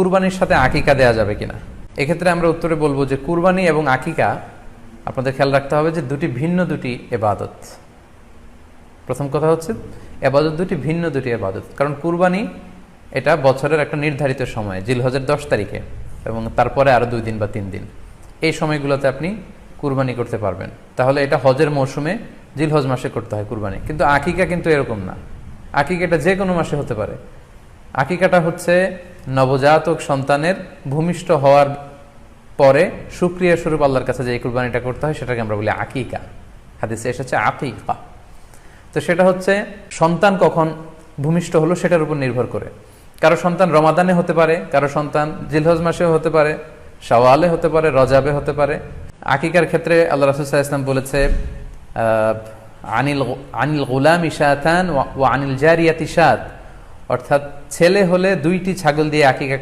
কুরবানির সাথে আকিকা দেয়া যাবে কিনা? এক্ষেত্রে আমরা উত্তরে বলব যে কুরবানি এবং আকিকা, আপনাদের খেয়াল রাখতে হবে যে দুটি ভিন্ন দুটি এবাদত। প্রথম কথা হচ্ছে, এবাদত দুটি ভিন্ন দুটি এবাদত। কারণ কুরবানি এটা বছরের একটা নির্ধারিত সময়, জিলহজের দশ তারিখে এবং তারপরে আরও দুই দিন বা তিন দিন। এই সময়গুলোতে আপনি কুরবানি করতে পারবেন। তাহলে এটা হজের মৌসুমে জিলহজ মাসে করতে হয় কুরবানি। কিন্তু আকিকা কিন্তু এরকম না। আকিকাটা যে কোনো মাসে হতে পারে। আকিকাটা হচ্ছে নবজাতক সন্তানের ভূমিষ্ঠ হওয়ার পরে সুক্রিয়া স্বরূপ আল্লাহর কাছে যে কুরবানিটা করতে হয়, সেটাকে আমরা বলি আকিকা। হাদিসে এসেছে আকিকা। তো সেটা হচ্ছে, সন্তান কখন ভূমিষ্ঠ হলো সেটার উপর নির্ভর করে। কারও সন্তান রমাদানে হতে পারে, কারও সন্তান জিলহজ মাসেও হতে পারে, শাওয়ালে হতে পারে, রজাবে হতে পারে। আকিকার ক্ষেত্রে আল্লাহ রাসুসাহ ইসলাম বলেছে আনিল আনিল গুলাম ইশাতান ও আনিল জারিয়াত ইশাত অর্থাৎ ছেলে হলে দুইটি ছাগল দিয়ে আকিকা